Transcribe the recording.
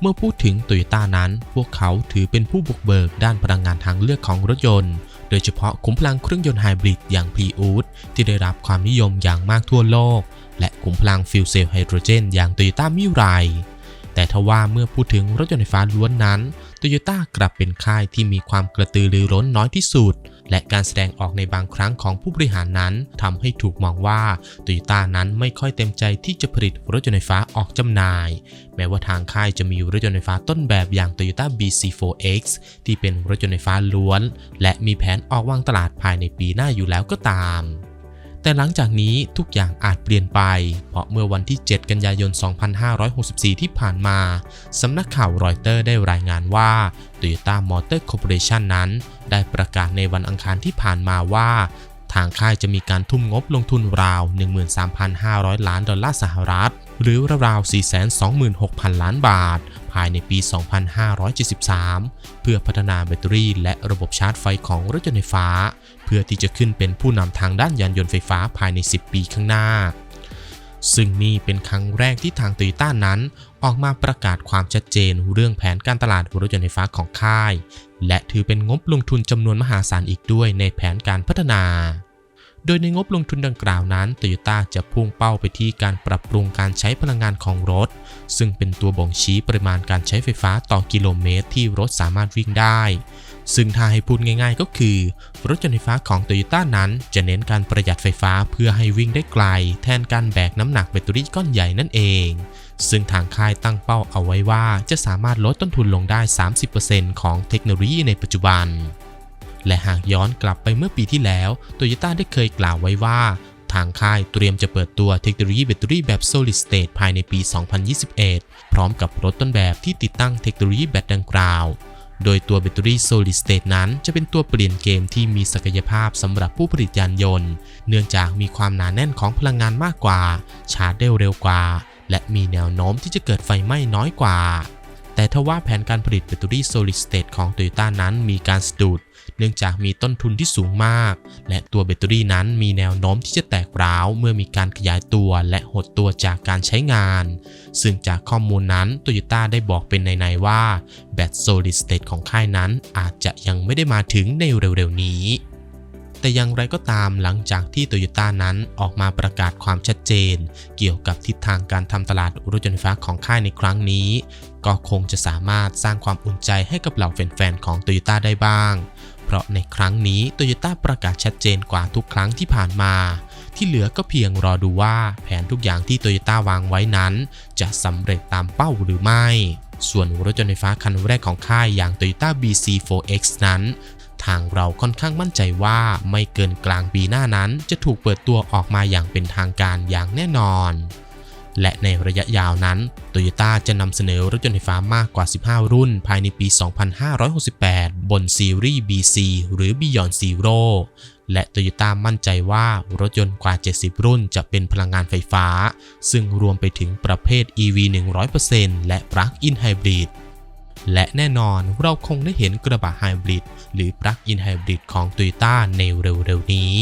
เมื่อพูดถึงโตโยต้านั้น พวกเขาถือเป็นผู้บุกเบิกด้านพลังงานทางเลือกของรถยนต์ โดยเฉพาะขุมพลังเครื่องยนต์ไฮบริดอย่าง p ีอูดที่ได้รับความนิยมอย่างมากทั่วโลก และขุมพลังฟิวเซลไฮโดรเจนอย่างโตโยต้ามิไรแต่ทว่าเมื่อพูดถึงรถยนต์ไฟฟ้าล้วนนั้นโตโยต้ากลับเป็นค่ายที่มีความกระตือรือร้นน้อยที่สุด และการแสดงออกในบางครั้งของผู้บริหารนั้นทำให้ถูกมองว่าโตโยต้านั้นไม่ค่อยเต็มใจที่จะผลิตรถยนต์ไฟฟ้าออกจำหน่าย แม้ว่าทางค่ายจะมีรถยนต์ไฟฟ้าต้นแบบอย่าง Toyota BC4X ที่เป็นรถยนต์ไฟฟ้าล้วน และมีแผนออกวางตลาดภายในปีหน้าอยู่แล้วก็ตาม แต่หลังจากนี้ทุกอย่างอาจเปลี่ยนไป เพราะเมื่อวันที่ 7 กันยายน 2564 ที่ผ่านมา สำนักข่าวรอยเตอร์ได้รายงานว่า Toyota Motor Corporation นั้น ได้ประกาศในวันอังคารที่ผ่านมาว่า ทางค่ายจะมีการทุ่มงบลงทุนราว 13,500 ล้านดอลลาร์สหรัฐ หรือราวๆ 426,000 ล้านบาท ภายในปี 2573 เพื่อพัฒนาแบตเตอรี่และระบบชาร์จไฟของรถยนต์ไฟฟ้า เพื่อที่จะขึ้นเป็นผู้นำทางด้านยานยนต์ไฟฟ้าภายใน 10 ปีข้างหน้า ซึ่งนี่เป็นครั้งแรกที่ทางโตโยต้านั้นออกมาประกาศความชัดเจนเรื่องแผนการตลาดรถยนต์ไฟฟ้าของค่าย และถือเป็นงบลงทุนจำนวนมหาศาลอีกด้วยในแผนการพัฒนา โดยในงบลงทุนดังกล่าวนั้นโตโยต้าจะพุ่งเป้าไปที่การปรับปรุงการใช้พลังงานของรถ ซึ่งเป็นตัวบ่งชี้ปริมาณการใช้ไฟฟ้าต่อกิโลเมตรที่รถสามารถวิ่งได้ ซึ่งถ้าให้พูดง่ายๆก็คือ รถยนต์ไฟฟ้าของโตโยต้านั้นจะเน้นการประหยัดไฟฟ้าเพื่อให้วิ่งได้ไกล แทนการแบกน้ำหนักแบตเตอรี่ก้อนใหญ่นั่นเอง ซึ่งทางค่ายตั้งเป้าเอาไว้ว่าจะสามารถลดต้นทุนลงได้ 30%ของเทคโนโลยีในปัจจุบัน และหากย้อนกลับไปเมื่อปีที่แล้วโตโยต้าได้เคยกล่าวไว้ว่า ทางค่ายเตรียมจะเปิดตัวเทคโนโลยีแบตเตอรี่แบบ solid state ภายในปี 2021 พร้อมกับรถต้นแบบที่ติดตั้งเทคโนโลยีแบตดังกล่าว โดยตัวแบตเตอรี่ solid state นั้นจะเป็นตัวเปลี่ยนเกมที่มีศักยภาพสำหรับผู้ผลิตยานยนต์ เนื่องจากมีความหนาแน่นของพลังงานมากกว่า ชาร์จได้เร็วกว่า และมีแนวโน้มที่จะเกิดไฟไหม้น้อยกว่า แต่ทว่าแผนการผลิตแบตเตอรี่ solid state ของ Toyota นั้นมีการสะดุด เนื่องจากมีต้นทุนที่สูงมาก และตัวแบตเตอรี่นั้นมีแนวโน้มที่จะแตกร้าวเมื่อมีการขยายตัวและหดตัวจากการใช้งาน ซึ่งจากข้อมูลนั้น Toyota ได้บอกเป็นในๆว่าแบต solid state ของค่ายนั้นอาจจะยังไม่ได้มาถึงในเร็วๆนี้ แต่อย่างไรก็ตามหลังจากที่โตโยต้านั้นออกมาประกาศความชัดเจน เกี่ยวกับทิศทางการทำตลาดรถยนต์ไฟฟ้าของค่ายในครั้งนี้ ก็คงจะสามารถสร้างความอุ่นใจให้กับเหล่าแฟนๆของโตโยต้าได้บ้าง เพราะในครั้งนี้โตโยต้าประกาศชัดเจนกว่าทุกครั้งที่ผ่านมา ที่เหลือก็เพียงรอดูว่าแผนทุกอย่างที่โตโยต้าวางไว้นั้น จะสำเร็จตามเป้าหรือไม่ส่วนรถยนต์ไฟฟ้าคันแรกของค่ายอย่าง Toyota BC4X นั้น ทางเราค่อนข้างมั่นใจว่าไม่เกินกลางปีหน้านั้นจะถูกเปิดตัวออกมาอย่างเป็นทางการอย่างแน่นอน และในระยะยาวนั้น Toyota จะนำเสนอรถยนต์ไฟฟ้ามากกว่า 15 รุ่น ภายในปี 2568 บนซีรีส์ BC หรือ Beyond Zero และ Toyota มั่นใจว่ารถยนต์กว่า 70 รุ่นจะเป็นพลังงานไฟฟ้า ซึ่งรวมไปถึงประเภท EV 100%และ Plug-in Hybrid และแน่นอนเราคงได้เห็นกระบะไฮบริดหรือปลั๊กอินไฮบริดของ Toyota ในเร็วๆนี้